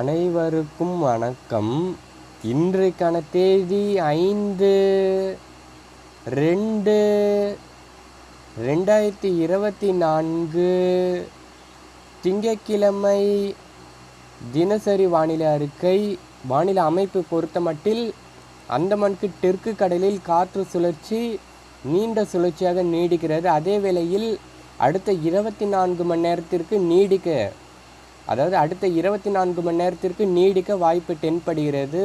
அனைவருக்கும் வணக்கம். இன்றைக்கான தேதி ஐந்து ரெண்டு ரெண்டாயிரத்தி இருபத்தி நான்கு. திங்கக்கிழமை தினசரி வானிலை அறிக்கை. வானிலை அமைப்பு பொறுத்தமட்டில் அந்தமானுக்கு தெற்கு கடலில் காற்று சுழற்சி நீண்ட சுழற்சியாக நீடிக்கிறது. அதே வேளையில் அடுத்த இருபத்தி நான்கு மணி நேரத்திற்கு நீடிக்க அதாவது அடுத்த இருபத்தி நான்கு மணி நேரத்திற்கு நீடிக்க வாய்ப்பு தென்படுகிறது.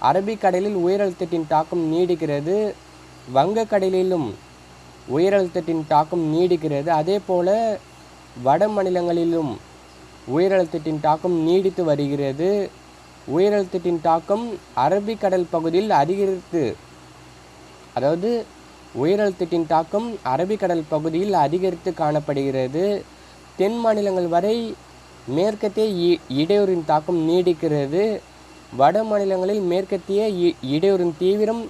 அரபிக்கடலில் உயரழுத்தத்தின் தாக்கம் நீடிக்கிறது. வங்கக்கடலிலும் உயரழுத்தத்தின் தாக்கம் நீடிக்கிறது. அதே போல் வட மாநிலங்களிலும் உயரழுத்தத்தின் தாக்கம் நீடித்து வருகிறது. உயரழுத்தத்தின் தாக்கம் அரபிக்கடல் பகுதியில் அதிகரித்து அதாவது உயரழுத்தத்தின் தாக்கம் அரபிக்கடல் பகுதியில் அதிகரித்து காணப்படுகிறது. தென் மாநிலங்கள் வரை மேற்கத்திய இ- இடையூறின் தாக்கம் நீடிக்கிறது. வட மாநிலங்களில் மேற்கத்திய இ- இடையூறின் தீவிரம்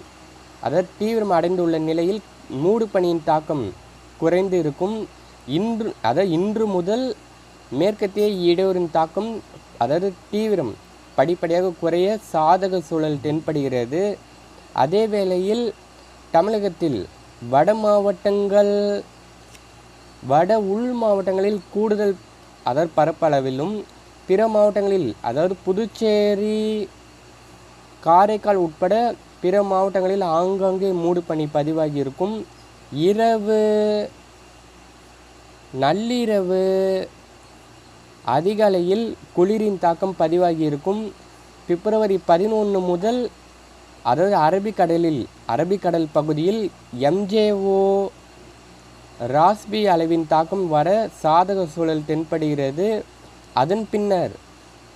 அதாவது தீவிரம் அடைந்துள்ள நிலையில் மூடு பனியின் தாக்கம் குறைந்து இருக்கும். இன்று அதாவது இன்று முதல் மேற்கத்திய இடையூறின் தாக்கம் அதாவது தீவிரம் படிப்படியாக குறைய சாதக சூழல் தென்படுகிறது. அதே வேளையில் தமிழகத்தில் வட மாவட்டங்கள் வட உள் மாவட்டங்களில் கூடுதல் அதர் பரப்பளவிலும் பிற மாவட்டங்களில் அதாவது புதுச்சேரி காரைக்கால் உட்பட பிற மாவட்டங்களில் ஆங்காங்கே மூடு பனி பதிவாகி இருக்கும். இரவு நள்ளிரவு அதிகாலையில் குளிரின் தாக்கம் பதிவாகி இருக்கும். பிப்ரவரி பதினொன்று முதல் அதாவது அரபிக்கடலில் அரபிக்கடல் பகுதியில் எம்ஜேஓ ராஸ்பி அளவின் தாக்கம் வர சாதக சூழல் தென்படுகிறது. அதன் பின்னர்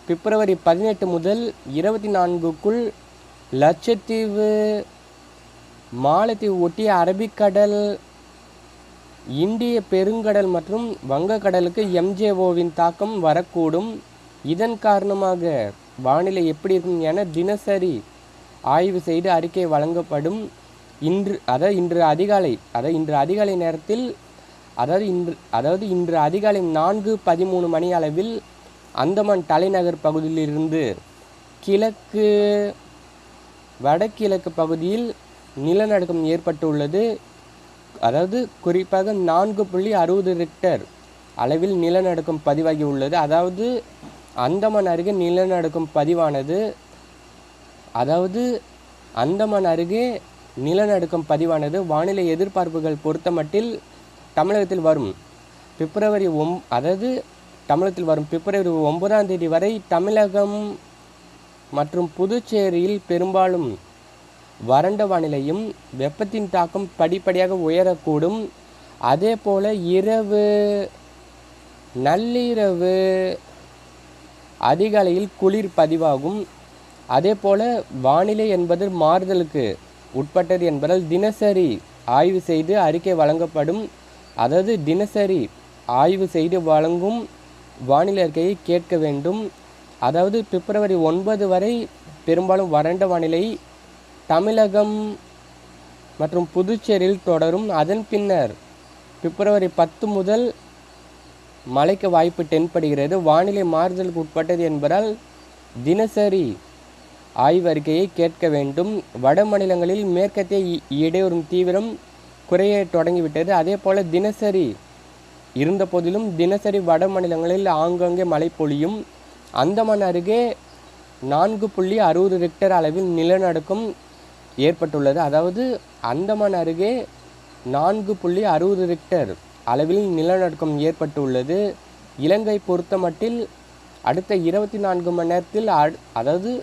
பிப்ரவரி பதினெட்டு முதல் இருபத்தி நான்குக்குள் லட்சத்தீவு மாலத்தீவு ஒட்டிய அரபிக்கடல் இந்திய பெருங்கடல் மற்றும் வங்கக்கடலுக்கு எம்ஜேஓவின் தாக்கம் வரக்கூடும். இதன் காரணமாக வானிலை எப்படி இருக்கும் என தினசரி ஆய்வு செய்து அறிக்கை வழங்கப்படும். இன்று அதாவது இன்று அதிகாலை அதாவது இன்று அதிகாலை நேரத்தில் அதாவது இன்று அதாவது இன்று அதிகாலை நான்கு பதிமூணு மணி அளவில் அந்தமான் தலைநகர் பகுதியிலிருந்து கிழக்கு வடகிழக்கு பகுதியில் நிலநடுக்கம் ஏற்பட்டுள்ளது. அதாவது குறிப்பாக நான்கு புள்ளி அறுபது ரிக்டர் அளவில் நிலநடுக்கம் பதிவாகி உள்ளது அதாவது அந்தமான் அருகே நிலநடுக்கம் பதிவானது. அதாவது அந்தமான் அருகே நிலநடுக்கம் பதிவானது வானிலை எதிர்பார்ப்புகள் பொறுத்தமட்டில் தமிழகத்தில் வரும் பிப்ரவரி ஒம் அதாவது தமிழகத்தில் வரும் பிப்ரவரி ஒன்பதாம் தேதி வரை தமிழகம் மற்றும் புதுச்சேரியில் பெரும்பாலும் வறண்ட வானிலையும் வெப்பத்தின் தாக்கம் படிப்படியாக உயரக்கூடும். அதே போல் இரவு நள்ளிரவு அதிகாலையில் குளிர் பதிவாகும். அதே போல் வானிலை என்பது மாறுதலுக்கு உட்பட்டது என்பதால் தினசரி ஆய்வு செய்து அறிக்கை வழங்கப்படும். அதாவது தினசரி ஆய்வு செய்து வழங்கும் வானிலை அறிக்கையை கேட்க வேண்டும். அதாவது பிப்ரவரி ஒன்பது வரை பெரும்பாலும் வறண்ட வானிலை தமிழகம் மற்றும் புதுச்சேரியில் தொடரும். அதன் பின்னர் பிப்ரவரி பத்து முதல் மழைக்கு வாய்ப்பு தென்படுகிறது. வானிலை மாறுதலுக்கு உட்பட்டது என்பதால் தினசரி ஆய்வறிக்கையை கேட்க வேண்டும். வட மாநிலங்களில் மேற்கத்திய இ- இடையூறும் தீவிரம் குறைய தொடங்கிவிட்டது. அதே போல் தினசரி இருந்த போதிலும் தினசரி வட மாநிலங்களில் ஆங்காங்கே மழை பொழியும். அந்தமான் அருகே நான்கு புள்ளி அறுபது ரிக்டர் அளவில் நிலநடுக்கம் ஏற்பட்டுள்ளது. அதாவது அந்தமான் அருகே நான்கு புள்ளி அறுபது ரிக்டர் அளவில் நிலநடுக்கம் ஏற்பட்டுள்ளது. இலங்கை பொறுத்தமட்டில் அடுத்த இருபத்தி நான்கு மணி நேரத்தில் அதாவது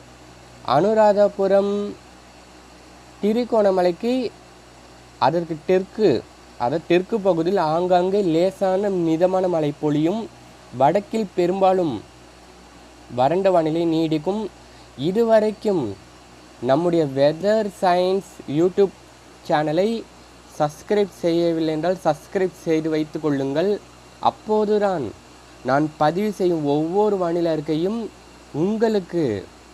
அனுராதபுரம் திரிகோணமலைக்கு அதற்கு தெற்கு அதாவது தெற்கு பகுதியில் ஆங்காங்கே லேசான மிதமான மழை பொழியும். வடக்கில் பெரும்பாலும் வறண்ட வானிலை நீடிக்கும். இதுவரைக்கும் நம்முடைய வெதர் சயின்ஸ் யூடியூப் சேனலை சப்ஸ்கிரைப் செய்யவில்லை என்றால் சப்ஸ்கிரைப் செய்து வைத்து கொள்ளுங்கள். அப்போதுதான் நான் பதிவு செய்யும் ஒவ்வொரு வானிலை அறிக்கையும் உங்களுக்கு